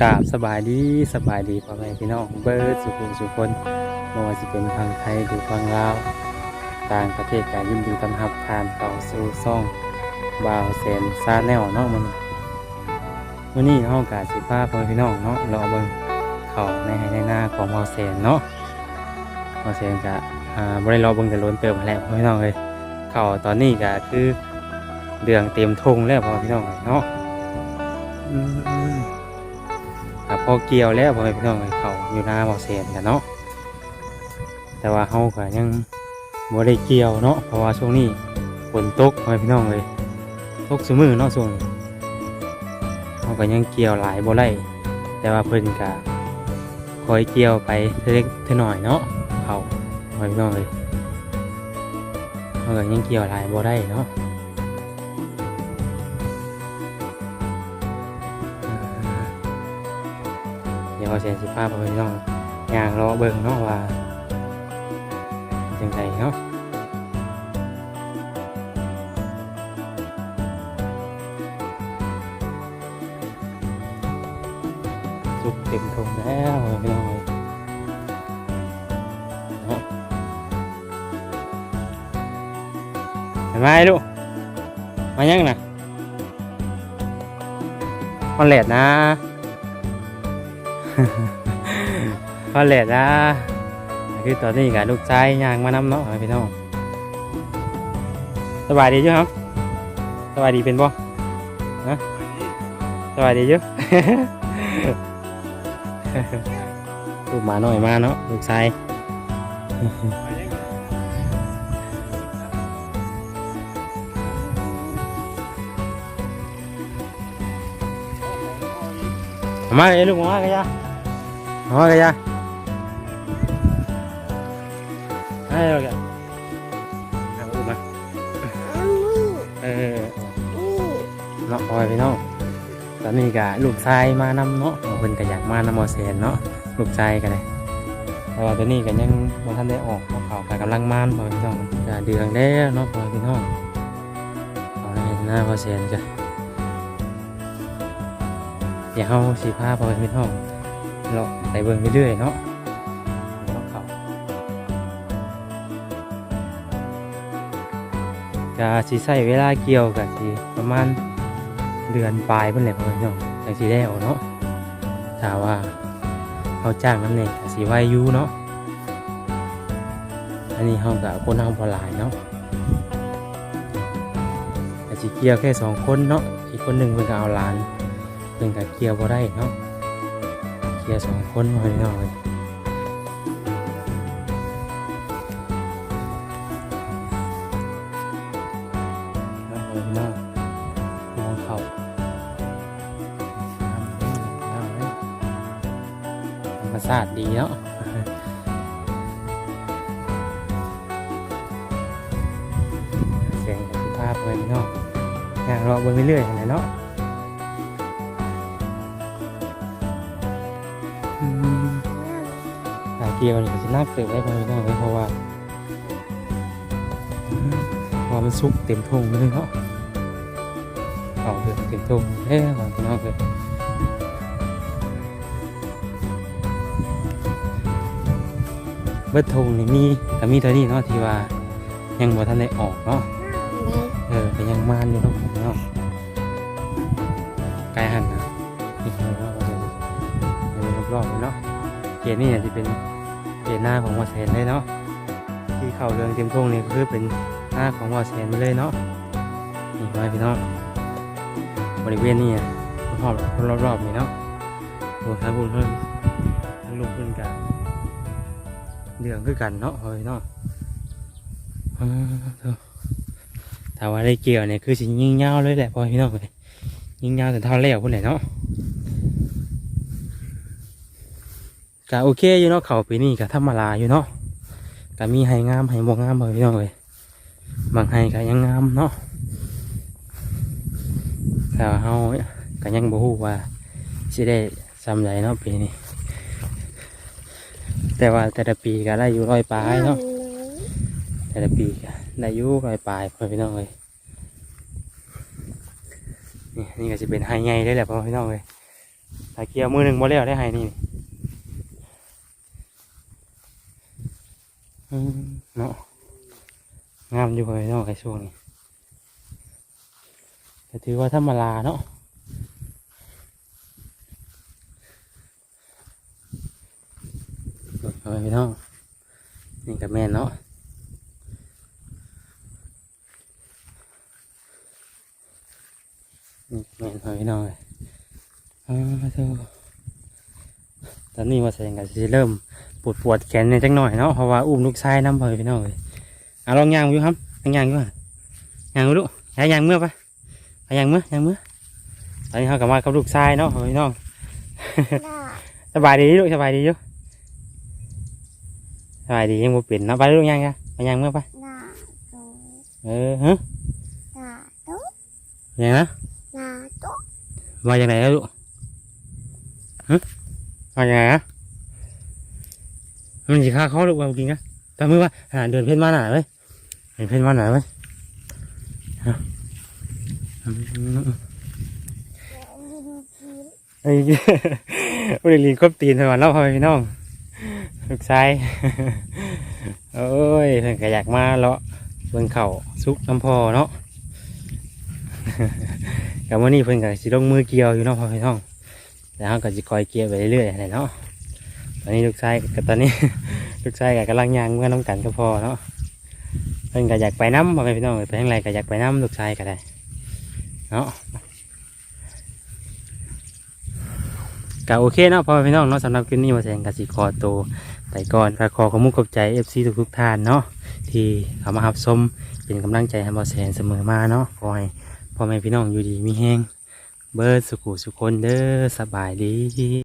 กราบสบายดีสบายดีพ่อแม่พี่น้องเบิร์ดสุขุมสุขคนไม่ว่าจะเป็นทางไทยหรือทางลาวต่างประเทศการยินดีต้อนรับผ่านเข้าสู่ซ่องบาวแสนซาแนลเนาะมันวันนี้ห้องกาสิพาพ่อแม่พี่น้องเนาะรอเบิ่งเขาในให้ในหน้าของบาวแสนเนาะบาวแสนกะอ่าบ่ได้รอเบิ่งแต่ล้นเติมแล้วพ่อแม่พี่น้องเลยเขาตอนนี้ก็คือเดืองเต็มทงแล้วพ่อแม่พี่น้องเลยเนาะอืม พอเกี่ยวแล้วพอพี่น้องเขาอยู่หน้าบ่อเสียนกันเนาะแต่ว่าเฮาก็ยังบ่ได้เกี่ยวเนาะเพราะว่าช่วงนี้ฝนตกพอพี่น้องเลยตกซุมือเนาะช่วงนี้เฮาก็ยังเกี่ยวหลายบ่ได้แต่ว่าเพิ่นก็คอยเกี่ยวไปเล็กเท่าน้อยเนาะเขาพอพี่น้องเลยเฮาก็ยังเกี่ยวหลายบ่ได้เนาะ ดี๋ยวเอาเสียงสิภาพไปน้องย่างรอเบิ่งเนาะว่าจังไงเนาะสุกเต็มทงแล้วพี่น้องเนาะเห็นไหมลูกมายังน่ะคอนแลดนะ พอเลดนะคือตอนนี้กับลูกชายย่างมาน้ำเนาะพี่น้องสบายดีจ้ะครับสบายดีเป็นบ่ฮะสบายดีจ้ะลูกหมาหน่อยมาเนาะลูกชายมาเลยลูกมากันยา Nói cái ra Đây rồi kìa Ăn uống mà Ờ Nó rồi với nó ตอนนี้กะลูกชายมานำเนาะเพิ่นก็อยากมานำมอเซนเนาะลูกชายกันเลยแต่ว่าตอนนี้ก็ยังบ่ทันได้ออกเขาเขาก็กำลังมานพ่อพี่น้องก็เดืองแล้วเนาะพ่อพี่น้องเอาในหน้ามอเซนจ้ะเดี๋ยวเฮาสิพาพ่อพี่น้อง เลาะไปเบิ่งเรื่อยๆเนาะเลาะเขาจะสิใช้เวลาเกี่ยวกับสิประมาณเดือนปลายเพิ่นแหละพ่อพี่น้องจังสิได้เอาเนาะถ้าว่าเขาจ้างน้ำเนี่ยก็สิไว้อยู่เนาะ อันนี้เฮากับคนเฮาบ่หลายเนาะก็สิเกี่ยวแค่สองคนเนาะ อีกคนหนึ่งเพิ่นก็เอาหลานเพิ่นก็เกี่ยวบ่ได้เนาะ เียสองคนหน่อยหน่อยน้ำเลยน้ำมองเขาน้ำเลยธรรมชาติดีเนาะเสียงกับภาพเลยเนาะงานเราไปเรื่อยๆอย่างไรเนาะ เกียวนี่ก็จะน่าเกิดไว้พอพี่น้องไว้เพราะว่าอืมเพอมันสุกเต็มทงเลยเนาะเอาเถอะเต็มทงเอ้ยพี่น้องเลยเบิดทงนี่มีก็มีเท่านี้เนาะที่ว่ายังบ่ทันได้ออกเนาะเออก็ยังมานอยู่เนาะพี่น้องไกลหันนะนี่เนาะเดี๋ยวเดี๋ยวรอบๆเลยเนาะเกณฑ์นี่เนี่ยจะเป็น เกณฑ์หน้าของวอเซนเลยเนาะที่เข่าเรืองเต็มทงนี่คือเป็นหน้าของวอเซนไปเลยเนาะนี่ไว้พี่น้องบริเวณนี้รอบรอบรอบๆนี่เนาะโอ้ทั้งบุญเพิ่นทั้งลุงเพิ่นกันเดืองคือกันเนาะเฮ้ยเนาะอ่าเถอะถ้าว่าได้เกี่ยวเนี่ยคือสิยิ่งยาวเลยแหละพอพี่น้องเลยยิ่งยาวแต่เท่าแล้วพุ่นแหละเนาะ ก็โอเคอยู่เนาะเขาปีนี้ก็ธรรมดาอยู่เนาะก็มีไห้งามไห้บ่งามบ่พี่น้องเลยบางไห้ก็ยังงามเนาะแต่เฮาก็ยังบ่ฮู้ว่าสิได้ซำใดเนาะปีนี้ แต่ว่าแต่ละปีก็ได้อยู่ร้อยปลายเนาะแต่ละปีก็ได้อยู่ร้อยปลายพ่อพี่น้องเลยนี่นี่ก็จะเป็นไฮใหญ่ได้แหละพ่อพี่น้องเลยตาเกียวมือหนึ่งบ่แล้วได้ให้นี่อืม เนาะงามอยู่เลยเนาะไอ้ช่วงนี้แต่ถือว่าธรรมดาเนาะเอาไปพี่น้องนี่กับแม่เนาะนี่แม่เอาไปพี่น้อยอ่าเถอ ตอนนี้ว่าแสดงกันสิเริ่มปวดปวดแขนในอยจังหน่อยเนาะเพราะว่าอุ้มลูกชายน้ำไปพี่น้องเลยอะลองย่างอยู่ครับย่างย่างอยู่อะย่างอยู่ลูกย่างย่างเมื่อปะไปย่างเมื่อย่างเมื่อตอนนี้เขากลับมากับลูกชายเนาะพี่น้องน่าสบายดีลูกสบายดีอยู่สบายดียังบ่เปลี่ยนเนาะไปลูกย่างกันไปย่างเมื่อปะน่าโตเออฮะน่าโตย่างนะน่าโตมาจากไหนแล้วลูกฮะ มาจากไหนะมันสิฆ่าเขาลูกว่าจริงนะแต่มือว่าหาเดินเพ่นมาหน่อยเว้ยเดินเพ่นมาหน่อยเว้ยไอ้บริลีนครบตีนสวรรค์แล้วพ่อพี่น้องลูกชายโอ้ยเพิ่นก็อยากมาเลาะเบิ่งเข่าซุกน้ำพอเนาะกับวันนี้เพิ่นก็สิลงมือเกี่ยวอยู่เนาะพ่อพี่น้อง แล้วเราก็สิคอยเกี่ยวไปเรื่อยๆนะเนาะตอนนี้ลูกชายกับตอนนี้ ลูกชายก็กำลังยางเมื่อน้องกันก็พอเนาะเพิ่นก็อยากไปน้ำพ่อพี่น้องไปทางไรก็อยากไปน้ำลูกชายก็ได้เนาะก็โอเคเนาะพ่อพี่น้องเนาะสำหรับคลิปนี้มาแสดงกสิคอโตวไปก่อนก็ขอขอมุณขอบใจ FC ทุกๆท่านเนาะที่เข้ามารับชมเป็นกำลังใจให้บอแสนเสมอมาเนาะขอให้พ่อแม่พี่น้องอยู่ดีมีแห้ง เบิร์ดสุขุสุคนเด้อสบายดี